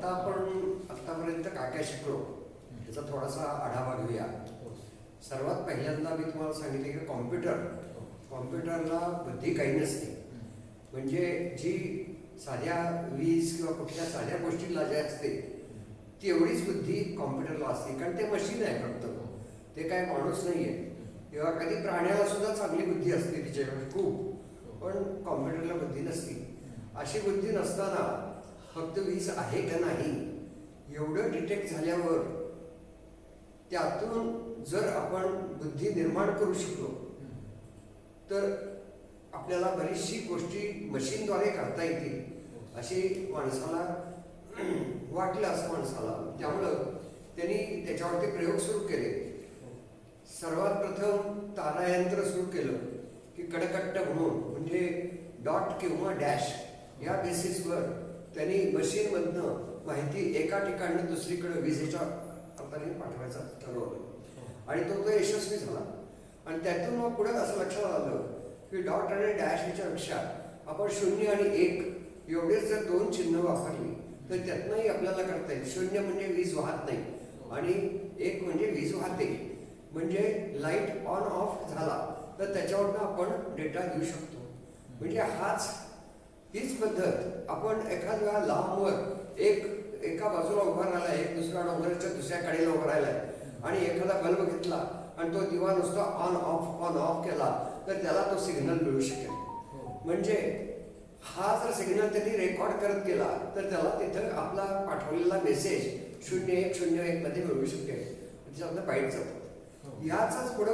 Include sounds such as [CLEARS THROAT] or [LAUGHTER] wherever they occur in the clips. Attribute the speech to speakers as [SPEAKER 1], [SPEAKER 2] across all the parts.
[SPEAKER 1] आता आपण आतापर्यंत काय काय शिकलो त्याचा थोडासा आढावा घेऊया. सर्वात पहिल्यांदा मी तुम्हाला सांगितले की कॉम्प्युटर कॉम्प्युटरला बुद्धी काही नसते. म्हणजे जी साध्या वीज किंवा कुठल्या साध्या गोष्टीला जे असते तेवढीच बुद्धी कॉम्प्युटरला असते कारण ते मशीन आहे फक्त. ते काय माणूस नाही आहे. किंवा कधी प्राण्याला सुद्धा चांगली बुद्धी असते तिच्याकडे खूप. पण कॉम्प्युटरला बुद्धी नसते. अशी बुद्धी नसताना फक्त वीज आहे का नाही एवढं डिटेक्ट झाल्यावर त्यातून जर आपण बुद्धी निर्माण करू शकलो तर आपल्याला बरीचशी गोष्टी मशीनद्वारे करता येतील अशी माणसाला [CLEARS THROAT] वाटलं असं माणसाला. त्यामुळं त्यांनी त्याच्यावरती प्रयोग सुरू केले. सर्वात प्रथम तारायंत्र सुरू केलं की कडकट्ट म्हणून म्हणजे डॉट किंवा डॅश या बेसिसवर त्यांनी मशीनमधनं माहिती एका ठिकाणी दुसरीकडे विजेच्या हाताने पाठवायचा ठरवलं. आणि तो तो यशस्वी झाला. आणि त्यातून मग पुढे असं लक्षात आलं की डॉट आणि डॅश ह्याच्यापेक्षा आपण शून्य आणि एक एवढेच जर दोन चिन्ह वापरली तर त्यातनंही आपल्याला करता येईल. शून्य म्हणजे वीज वाहत नाही. आणि एक म्हणजे वीज वाहते. म्हणजे लाइट ऑन ऑफ झाला तर त्याच्यावरनं आपण डेटा घेऊ शकतो. म्हणजे हाच हीच पद्धत आपण एखाद्या लांबवर एक एका बाजूला उभा राहिला एक दुसऱ्या डोंगराच्या दुसऱ्या कडेला उभा राहिलाय आणि एखादा बल्ब घेतला आणि तो दिवा नुसता ऑन ऑफ ऑन ऑफ केला तर त्याला तो सिग्नल मिळू शकेल. म्हणजे हा जर सिग्नल त्यांनी रेकॉर्ड करत गेला तर त्याला तिथं आपला पाठवलेला मेसेज शून्य एक शून्य एक मध्ये मिळू शकेल. त्याच्यातनं बाईट जातात याचाच पुढे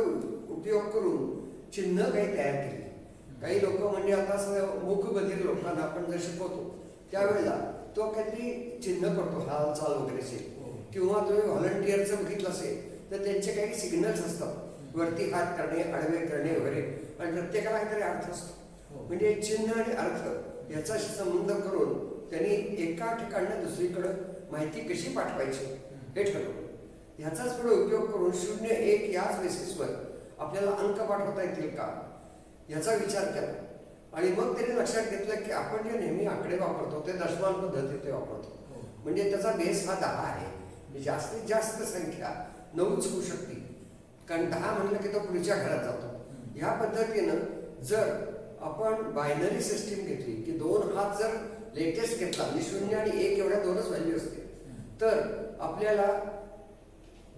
[SPEAKER 1] उपयोग करून चिन्ह काही तयार केली. काही लोक म्हणजे आता असं मूकबधीर लोकांना आपण जर शिकवतो त्यावेळेला तो काहीतरी चिन्ह करतो हालचाल वगैरेचे. किंवा तुम्ही व्हॉलंटिअरचं बघितलं असेल तर त्यांचे काही सिग्नल्स असतात. वरती हात करणे आडवे करणे वगैरे. आणि प्रत्येकाला काहीतरी अर्थ असतो. म्हणजे चिन्ह आणि अर्थ याचा संबंध करून त्यांनी एका ठिकाणी दुसरीकडं माहिती कशी पाठवायची हे ठरवलं. ह्याचाच पुढे उपयोग करून शून्य एक याच बेसिसवर आपल्याला अंक पाठवता येतील का? याचा विचार केला. आणि मग त्यांनी लक्षात घेतलं की आपण जे नेहमी आकडे वापरतो ते दशमान पद्धतीने वापरतो. म्हणजे त्याचा बेस हा दहा आहे. म्हणजे जास्तीत जास्त संख्या नऊच होऊ शकते. कारण दहा म्हणलं की तो पुढच्या घरात जातो. ह्या पद्धतीनं जर आपण बायनरी सिस्टीम घेतली की दोन हात जर लेटेस्ट घेतला म्हणजे शून्य आणि एक एवढ्या दोनच व्हॅल्यू असते तर आपल्याला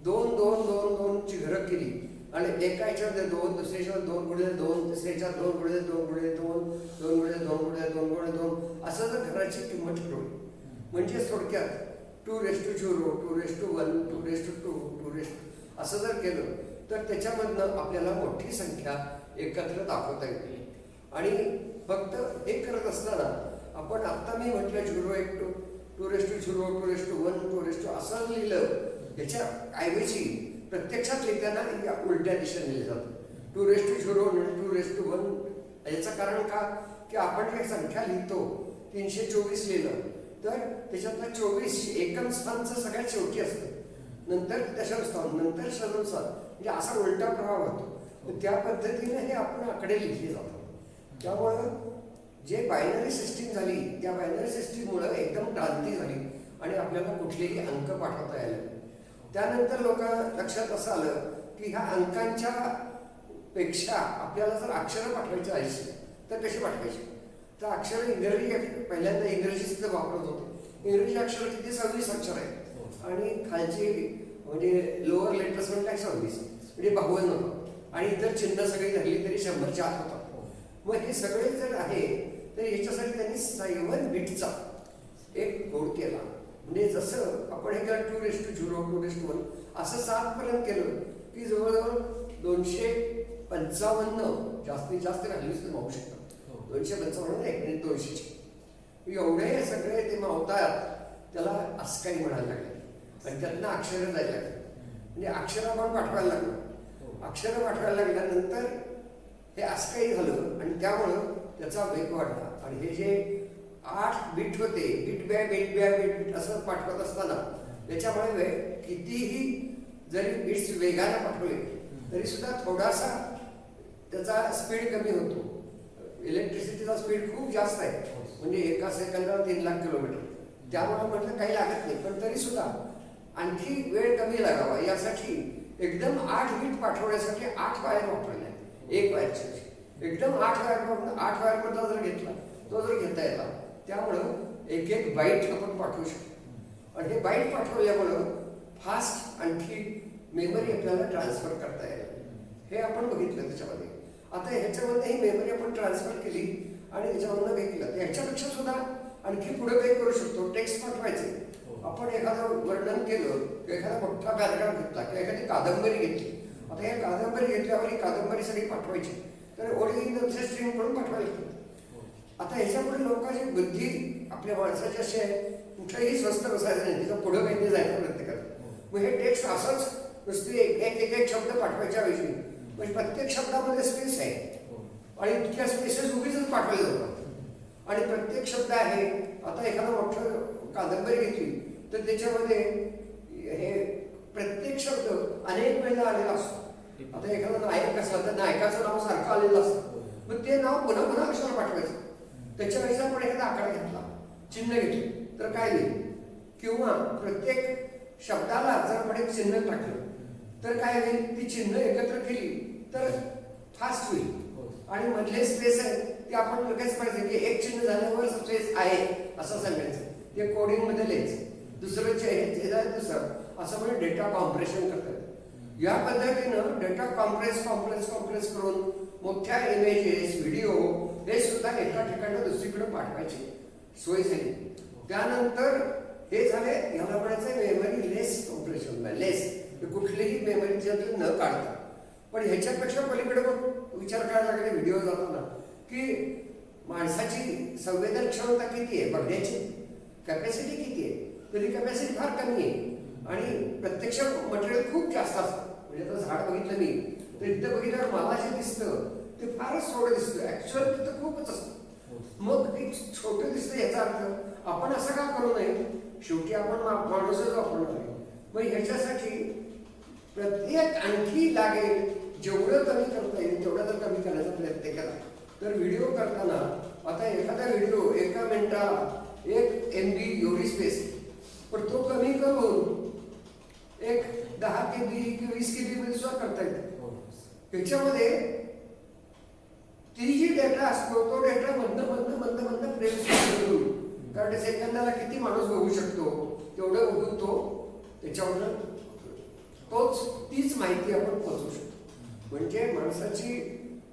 [SPEAKER 1] दोन दोन दोन दोनची घरं केली आणि एका याच्यावर दोन दुसऱ्याच्यावर दोन गुणिले दोन तिसऱ्याच्यावर दोन गुणिले दोन गुणिले दोन दोन गुणिले दोन गुणिले दोन गुणिले दोन असं जर घराची किंमत ठरवली. म्हणजे थोडक्यात two raise two zero two raise two one two raise two two two raise असं जर केलं तर त्याच्यामधनं आपल्याला मोठी संख्या एकत्र दाखवता येते. आणि फक्त हे करत असताना आपण आत्ता मी म्हटलं झिरो एक two two raise two zero two raise two one two raise two असं लिहिलं याच्या ऐवजी प्रत्यक्षात लिहिताना या उलट्या दिशेने जातो जातं. Two raise two zero two raise two one. याचं कारण का? की आपण जे संख्या लिहितो तीनशे चोवीस लिहिलं तर त्याच्यातलं चोवीस एकम स्थानचं सगळ्यात शेवटी असतं. नंतर दशम स्थान नंतर शतम स्थान. म्हणजे असा उलटा प्रभाव होतो. त्या पद्धतीने हे आपण आकडे लिहिले जातात. त्यामुळं जे बायनरी सिस्टीम झाली त्या बायनरी सिस्टीममुळं एकदम क्रांती झाली आणि आपल्याला कुठलेही अंक पाठवता यायला त्यानंतर लोक लक्षात असं आलं की ह्या अंकांच्या पेक्षा आपल्याला जर अक्षरं पाठवायची आयुष्य तर कशी पाठवायची? तर अक्षर इंग्रजी पहिल्यांदा इंग्रजी सुद्धा वापरत होते. इंग्रजी अक्षर किती सव्वीस अक्षर आहेत. आणि खालची म्हणजे लोअर लेटर्स म्हणजे सव्वीस म्हणजे बावन्न होतं आणि इतर चिन्ह सगळी धरली तरी शंभरच्या आत होतात. मग हे सगळे जर आहे तर याच्यासाठी त्यांनी सायवन बिटचा एक गोड केला. म्हणजे जसं आपण हे केलं two raise two zero two raise two one असं सातपर्यंत केलं की जवळजवळ दोनशे पंचावन्न जास्तीत जास्त व्हॅल्यूज ते मावू शकतात दोनशे पंचावन्न एक मिनिट दोनशेचे एवढे सगळे ते मावतात त्याला अस्काई म्हणायला लागले आणि त्यातनं अक्षरं जायला लागले. म्हणजे अक्षरं आपण पाठवायला लागलो. अक्षरं पाठवायला लागल्यानंतर हे अस्काई झालं आणि त्यामुळं त्याचा वेग वाढला. आणि हे जे आठ बीट होते. बीट बॅ बीट बॅ बीट बीट असं पाठवत असताना त्याच्यामुळे कितीही जरी बीट्स वेगाने पाठवले तरी सुद्धा थोडासा त्याचा स्पीड कमी होतो. इलेक्ट्रिसिटीचा स्पीड खूप जास्त आहे. म्हणजे एका सेकंदाला तीन लाख किलोमीटर त्यामुळे म्हटलं काही लागत नाही. पण तरी सुद्धा आणखी वेळ कमी लागावा. यासाठी एकदम आठ बीट पाठवण्यासाठी आठ वायर वापरल्या. एक वायरची एकदम आठ वायर आठ वायर जर घेतला तो जर घेता येतात त्यामुळं एक एक बाईट आपण पाठवू शकतो. आणि हे बाईट पाठवल्यामुळं फास्ट आणखी मेमरी आपल्याला ट्रान्सफर करता येईल. हे आपण बघितलं त्याच्यामध्ये. आता ह्याच्यामध्ये ही मेमरी आपण ट्रान्सफर केली आणि त्याच्यामधनं घेतलं तर ह्याच्यापेक्षा सुद्धा आणखी पुढे काही करू शकतो. टेक्स्ट पाठवायचे. आपण एखादं वर्णन केलं किंवा एखादा मोठा पॅराग्राफ घेतला किंवा एखादी कादंबरी घेतली. आता या कादंबरी घेतल्यावर ही कादंबरी सगळी पाठवायची. तर ओरिजिनल स्ट्रीम पाठवायला लागतात. आता ह्याच्यापुढे लोकांची बुद्धी आपल्या माणसाची अशी आहे कुठेही स्वस्त बसायचं नाही तिथं पुढं काही नाही जायचा प्रयत्न करतात मग हे टेक्स्ट असंच नुसते एक एक एक एक शब्द पाठवायच्या ऐवजी. म्हणजे प्रत्येक शब्दामध्ये स्पेस आहे. आणि इतक्या स्पेसेस उगीच पाठवले जातात. आणि प्रत्येक शब्द आहे आता एखादा मोठं कादंबरी घेतली तर त्याच्यामध्ये हे प्रत्येक शब्द अनेक वेळेला आलेला असतो. आता एखादा नायक असला तर नायकाचं नाव सारखं आलेलं असतं. मग ते नाव पुन्हा पुन्हा कशाला पाठवायचं. त्याच्या वेळेस आपण एखादा आकडा घेतला चिन्ह घेतली तर काय होईल? किंवा प्रत्येक शब्दाला जर आपण एक चिन्ह टाकलं तर काय होईल? ती चिन्ह एकत्र केली तर फास्ट होईल. आणि मधले स्पेस आहे ते आपण लगेच पाहिजे की एक चिन्ह झाल्यावर स्पेस आहे असं सांगायचं. ते कोडिंगमध्ये लिहायचं. दुसरं हे दुसरं. असं म्हणजे डेटा कॉम्प्रेशन करतात. या पद्धतीनं डेटा कॉम्प्रेस कॉम्प्रेस कॉम्प्रेस करून मोठ्या इमेजेस व्हिडिओ हे सुद्धा एका ठिकाणी दुसरीकडे पाठवायची. सोय झाली. त्यानंतर हे झाले ह्याला म्हणायचं मेमरी लेस ऑपरेशन लेस कुठलीही मेमरी त्यातली न काढता. पण ह्याच्यापेक्षा पलीकडे मग विचार करायला लागले व्हिडिओ जाताना की माणसाची संवेदन क्षमता किती आहे बघण्याची. कॅपॅसिटी किती आहे. तर कॅपॅसिटी फार कमी आहे. आणि प्रत्यक्ष मटेरियल खूप जास्त असतं. म्हणजे आता झाड बघितलं मी. तर इथं बघितल्यावर मला जे दिसतं ते फारच थोडं दिसतं ऍक्च्युअल तिथं खूपच असतं. मग एक छोटं दिसतं याचा अर्थ आपण असं का करू नये? शेवटी आपण माणूसच वापरणार आहे मग ह्याच्यासाठी प्रत्येक आणखी लागेल जेवढं कमी करता येईल तेवढं जर कमी करण्याचा प्रयत्न केला. तर व्हिडिओ करताना आता एखादा व्हिडिओ एका मिनिटाला एक एम बी एवढी स्पेस पण तो कमी करून एक दहा के बी किंवा वीस के बी मध्ये सुद्धा करता येतो. त्याच्यामध्ये ती जी डेटा असतो तो डेटा मंद बंद मधनं मधनं फ्रेम कारण सेकंदाला किती माणूस बघू शकतो तेवढं बघून तो त्याच्यावर तोच तीच माहिती आपण पोचवू शकतो. म्हणजे माणसाची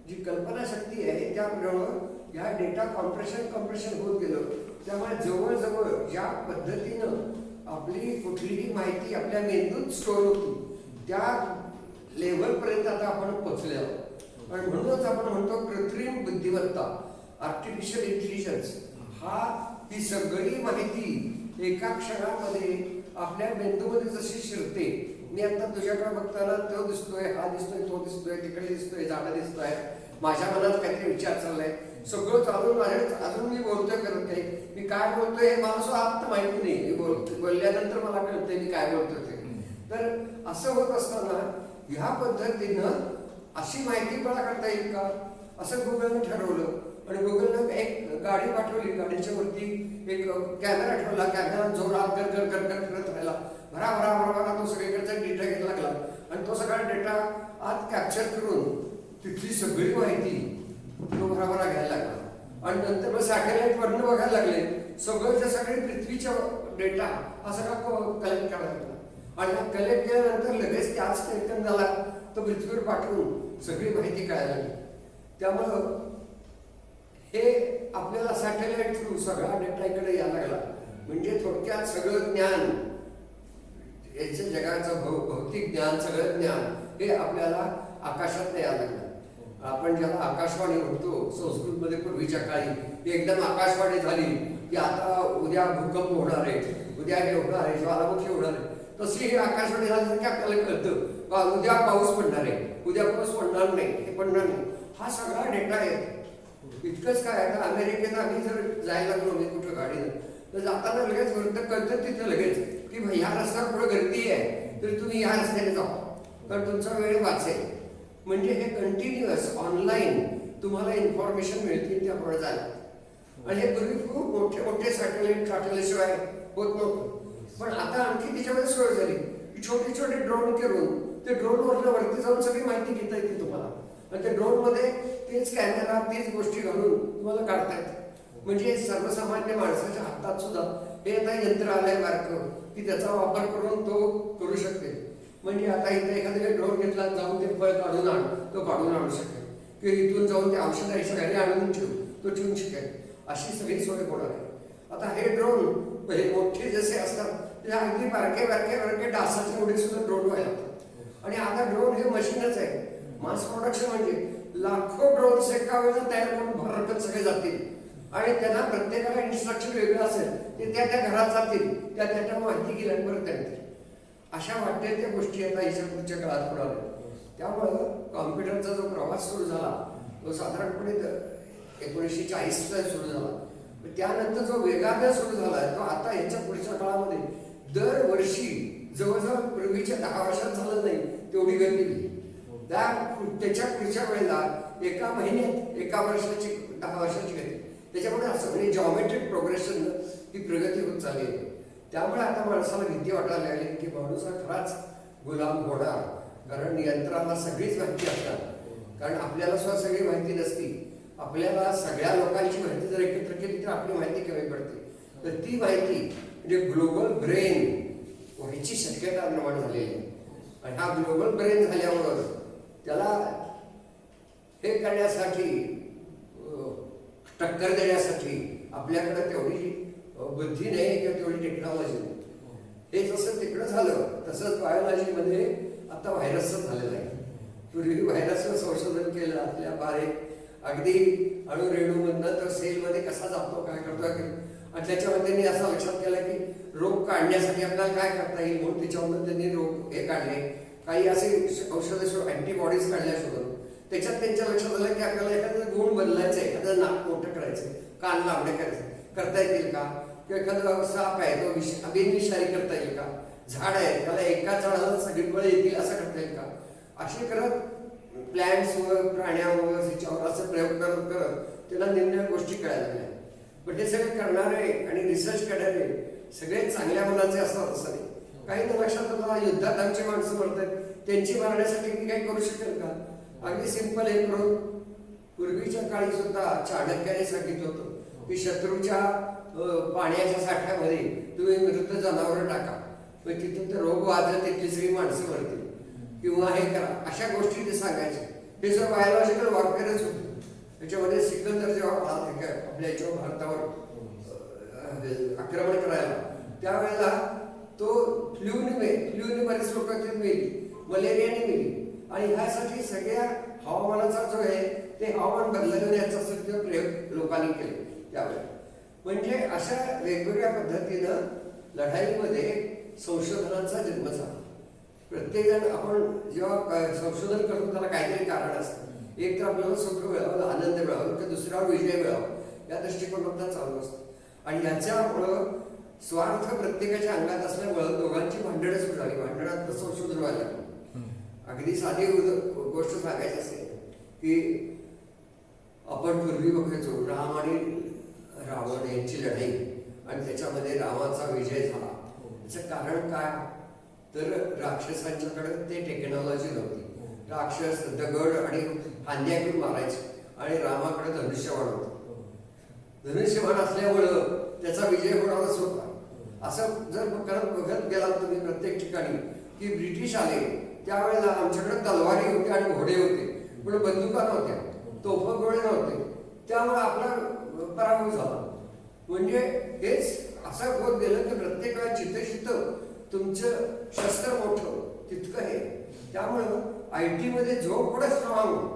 [SPEAKER 1] जी कल्पना शक्ती आहे त्याप्रमाणे या डेटा कॉम्प्रेशन कॉम्प्रेशन होत गेलं. त्यामुळे जवळजवळ ज्या पद्धतीनं आपली कुठलीही माहिती आपल्या मेंदूत स्टोअर होती त्या लेवलपर्यंत आता आपण पोचले आहोत. आणि म्हणूनच आपण म्हणतो कृत्रिम बुद्धिमत्ता आर्टिफिशियल इंटेलिजन्स हा ही सगळी माहिती एका क्षणामध्ये आपल्या मेंदूमध्ये जशी शिरते मी आता तुझ्याकडे बघताना तो दिसतोय हा दिसतोय तो दिसतोय तिकडे दिसतोय झाडं दिसतोय. माझ्या मनात काहीतरी विचार चाललाय. सगळं चालून माझ्या अजून मी बोलतोय करत नाही. मी काय बोलतोय हे मला सुद्धा आता माहिती नाही. मी बोलल्यानंतर मला कळतंय मी काय बोलतोय ते. तर असं होत असताना ह्या पद्धतीनं अशी माहिती मला करता येईल का? असं गुगलने ठरवलं. आणि गुगलनं एक गाडी पाठवली. गाडीच्या वरती एक कॅमेरा ठेवला. कॅमेरा जोरात गर गर गर करत राहिला. भरा भरा भरा भरा. तो सगळीकडचा डेटा घ्यायला लागला. आणि तो सगळा डेटा आत कॅप्चर करून तिथली सगळी माहिती तो भरा भरा घ्यायला लागला. आणि नंतर मग सॅटेलाईट वरनं बघायला लागले. सगळं सगळे पृथ्वीच्या डेटा हा सगळा कलेक्ट करायला लागला. आणि हा कलेक्ट केल्यानंतर लगेच त्याच झाला. तो पृथ्वीवर पाठवून सगळी माहिती कळायला लागली. त्यामुळं हे आपल्याला सॅटेलाइट थ्रू सगळा डेटा इकडे यायला लागला. म्हणजे थोडक्यात सगळं ज्ञान याच्या जगाचं भौ भौतिक ज्ञान सगळं ज्ञान हे आपल्याला आकाशात यायला लागलं. आपण ज्याला आकाशवाणी म्हणतो संस्कृतमध्ये पूर्वीच्या काळी एकदम आकाशवाणी झाली की आता उद्या भूकंप होणार आहे उद्या हे होणार आहे ज्वालामुखी होणार आहे. तशी ही आकाशवाणी झाली की आपल्याला कळतं. उद्या पाऊस पडणार आहे. उद्या पाऊस पडणार नाही. हे पडणार नाही. हा सगळा डेटा आहे. इतकंच काय आता अमेरिकेत आम्ही जर जायला लागलो मी कुठं गाडीनं तर जाताना लगेच वृत्त कळतं तिथं लगेच की भाई ह्या रस्त्यावर पुढे गर्दी आहे. तर तुम्ही ह्या रस्त्याने जा तर तुमचा वेळ वाचेल. म्हणजे हे कंटिन्युअस ऑनलाईन तुम्हाला इन्फॉर्मेशन मिळतील त्यामुळे जायला आणि हे पूर्वी खूप मोठे मोठे सॅटेलाइट टाकल्याशिवाय होत नव्हतं. पण आता आणखी त्याच्यामध्ये सोय झाली. छोटे छोटे ड्रोन करून ते ड्रोनवरनं वरती जाऊन सगळी माहिती घेता येते तुम्हाला. आणि त्या ड्रोनमध्ये तेच कॅमेरा तेच गोष्टी घालून तुम्हाला काढता येते म्हणजे सर्वसामान्य माणसाच्या हातात सुद्धा हे आता यंत्र आलंय बारकं. की त्याचा वापर करून तो करू शकते. म्हणजे आता इथे एखाद्या ड्रोन घेतला जाऊन ते फळ काढून आण तो काढून आणू शकेल. किंवा इथून जाऊन ते औषध घरी आणून ठेवू तो ठेवून शकेल. अशी सगळी सोय होणार आहे? आता हे ड्रोन हे मोठे जसे असतात ते अगदी बारके बारके बारके डासाच्या एवढे सुद्धा ड्रोन व्हायला लागतात. आणि आता ड्रोन हे मशीनच आहे. मास प्रोडक्शन म्हणजे लाखो ड्रोन्स एका वेळेला तयार करून भरकत सगळे जातील. आणि त्यांना प्रत्येकाला इन्स्ट्रक्शन वेगळं असेल ते त्या त्या घरात जातील त्या त्याच्या माहिती गेल्यानंतर त्यांनी अशा वाटते त्या गोष्टी आता याच्या पुढच्या काळात होणार आहेत त्यामुळं कॉम्प्युटरचा जो प्रवास सुरू झाला तो साधारणपणे एकोणीसशे चाळीसचा सुरू झाला. त्यानंतर जो वेगाने सुरू झाला तो आता याच्या पुढच्या काळामध्ये दरवर्षी जवळजवळ पूर्वीच्या दहा वर्षात झालं नाही तेवढी गर्दी नाही. त्या त्याच्या पुढच्या वेळेला एका महिन्यात एका वर्षाची दहा वर्षाची गर्दी. त्याच्यामुळे असं म्हणजे जॉमेट्रिक प्रोग्रेशन ही प्रगती होत चालली आहे. त्यामुळे आता माणसाला भीती वाटायला लागली की माणूस हा खराच गुलाम होणार. कारण यंत्राला सगळीच माहिती असतात. कारण आपल्याला सुद्धा सगळी माहिती नसती. आपल्याला सगळ्या लोकांची माहिती जर एकत्र केली तर आपली माहिती कमी पडते. तर ती माहिती म्हणजे ग्लोबल ब्रेन व्हायची शक्यता निर्माण झालेली आहे. आणि हा ग्लोबल ब्रेन झाल्यामुळं त्याला हे करण्यासाठी टक्कर देण्यासाठी आपल्याकडे तेवढी बुद्धी नाही किंवा तेवढी टेक्नॉलॉजी नाही. हे जसं तिकडं झालं तसंच बायोलॉजीमध्ये आता व्हायरसचं झालेलं आहे. पूर्वी व्हायरसचं संशोधन केलं आपल्या बारे अगदी अणुरेणूमधनं तर सेलमध्ये कसा जातो काय करतो काय करतो. आणि त्याच्यामध्ये त्यांनी असा विचार केला की रोग काढण्यासाठी आपल्याला काय करता येईल म्हणून त्याच्यामधून त्यांनी रोग हे काढले. काही असे औषधं अँटीबॉडीज काढल्या शोधून त्याच्यात त्यांच्या लक्षात आलं की आपल्याला एखादं गुण बदलायचं आहे एखादं नाक मोठं करायचं कान लांबडे करायचे करता येतील का? किंवा एखादं साप आहे तो विष बिनविषारी करता येईल का? झाड आहे त्याला एका झाडाला सगळी फळं येतील असं करता येईल का? असे करत प्लॅन्ट्सवर प्राण्यावर ह्याच्यावर असं प्रयोग करत करत त्याला निर्णय गोष्टी कळायला लागल्या. पण ते सगळे करणारे आणि रिसर्च करणारे सगळे चांगल्या मनाचे असतात असं नाही. काही तर लक्षात तुम्हाला युद्धात आमची माणसं मरतात त्यांची मारण्यासाठी मी काही करू शकेल का? अगदी सिंपल हे करून पूर्वीच्या काळी सुद्धा चाणक्याने सांगितलं होतं की शत्रूच्या पाण्याच्या साठ्यामध्ये तुम्ही मृत जनावर टाका. मग तिथून ते रोग वाजत तिथली सगळी माणसं मरतील. किंवा हे करा. अशा गोष्टी ते सांगायचे. हे सर बायोलॉजिकल वॉरफेअरच होते. त्याच्यामध्ये सिकंदर जेव्हा आला आपल्या याच्यावर भारतावर आक्रमण करायला त्यावेळेला तो फ्ल्यूने मेल फ्ल्यूने बरेच लोक मेली मलेरियाने मेली आणि ह्यासाठी सगळ्या हवामानाचा जो आहे ते हवामान बदलण्याचा सगळं प्रयोग लोकांनी केले त्यावेळेला म्हणजे अशा वेगवेगळ्या पद्धतीनं लढाईमध्ये संशोधनाचा जन्म झाला. प्रत्येक जण आपण जेव्हा संशोधन करतो त्याला काहीतरी कारण असतं. एक तर आपल्याला सुख मिळावं आनंद मिळावं तर दुसऱ्यावर विजय मिळावा या दृष्टिकोनातून चालू असतं. आणि याच्यामुळं स्वार्थ प्रत्येकाच्या अंगात असल्यामुळं दोघांची भांडणं सुरू झाली. भांडणात संशोधन व्हायला लागलं अगदी साधी गोष्ट सांगायची असेल की आपण पूर्वी बघायचो राम आणि रावण यांची लढाई आणि त्याच्यामध्ये रामाचा विजय झाला. त्याचं कारण काय? तर राक्षसांच्याकडे ते टेक्नॉलॉजी नव्हती. राक्षस दगड आणि फांद्या घेऊन मारायचे. आणि रामाकडे धनुष्यबाण होतं. धनुष्यबाण असल्यामुळं त्याचा विजय होणारच होता. असं जर करत बघत गेलात तुम्ही प्रत्येक ठिकाणी की ब्रिटिश आले त्यावेळेला आमच्याकडे तलवारी होते आणि घोडे होते. पण बंदुका नव्हत्या तोफ गोळे नव्हते. त्यामुळे आपला पराभव झाला. म्हणजे हेच असं होत गेलं की प्रत्येक वेळा जिथं तुमचं शस्त्र मोठं तितकं हे. त्यामुळं आय टीमध्ये झोप जो पुढे स्ट्रॉंग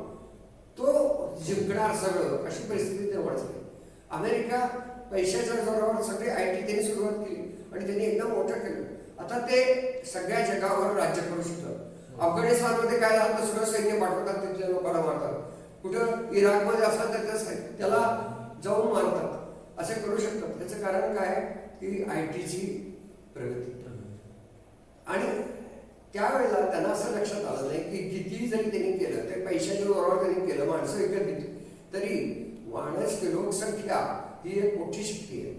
[SPEAKER 1] तो जिंकणार सगळं अशी परिस्थिती निर्माण झाली अमेरिका पैशाच्या जोरावर सगळी आय टी त्यांनी सुरुवात केली आणि त्यांनी एकदम मोठं केलं. आता ते सगळ्या जगावर राज्य करू शकतात. अफगाणिस्तानमध्ये काय झालं? तर सगळं सैन्य पाठवतात तिथल्या लोकांना मारतात. कुठं इराकमध्ये असतात तर त्याला जाऊन मारतात. असे करू शकतात. त्याचं कारण काय? की आय टीची प्रगती. आणि त्यावेळेला त्यांना असं लक्षात आलं नाही की कितीही जरी त्यांनी केलं ते पैशाच्या जोरावर त्यांनी केलं माणसं विकत घेतली. तरी माणस लोकसंख्या ही एक मोठी शक्ती आहे.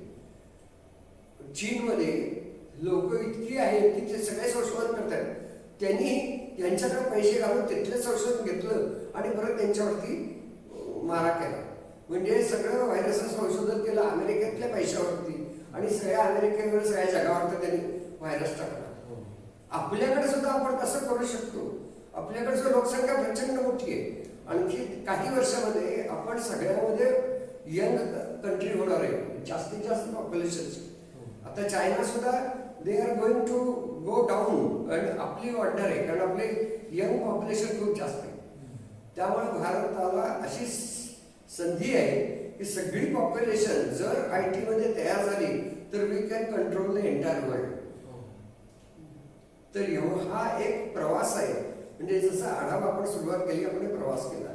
[SPEAKER 1] चीनमध्ये लोक इतकी आहेत की ते सगळे संशोधन करतात. त्यांनी त्यांच्याकडे पैसे घालून तिथलं संशोधन घेतलं आणि परत त्यांच्यावरती मारा केला. म्हणजे सगळं व्हायरसचं संशोधन केलं अमेरिकेतल्या पैशावरती आणि सगळ्या अमेरिकेवर सगळ्या जगावरती त्यांनी व्हायरस टाकला. आपल्याकडे सुद्धा आपण कसं करू शकतो. आपल्याकडे सुद्धा लोकसंख्या प्रचंड मोठी आहे. आणखी काही वर्षामध्ये आपण सगळ्यामध्ये यंग कंट्री होणार आहे. जास्तीत जास्त पॉप्युलेशन आता चायना सुद्धा they are going to go down आणि आपली वाढणार आहे. कारण आपले यंग पॉप्युलेशन खूप जास्त आहे. त्यामुळे भारताला अशी संधी आहे की सगळी पॉप्युलेशन जर आय टीमध्ये तयार झाली तर we can control the entire world तर हा एक प्रवास आहे. म्हणजे जसा आढावा आपण सुरुवात केली आपण प्रवास केला.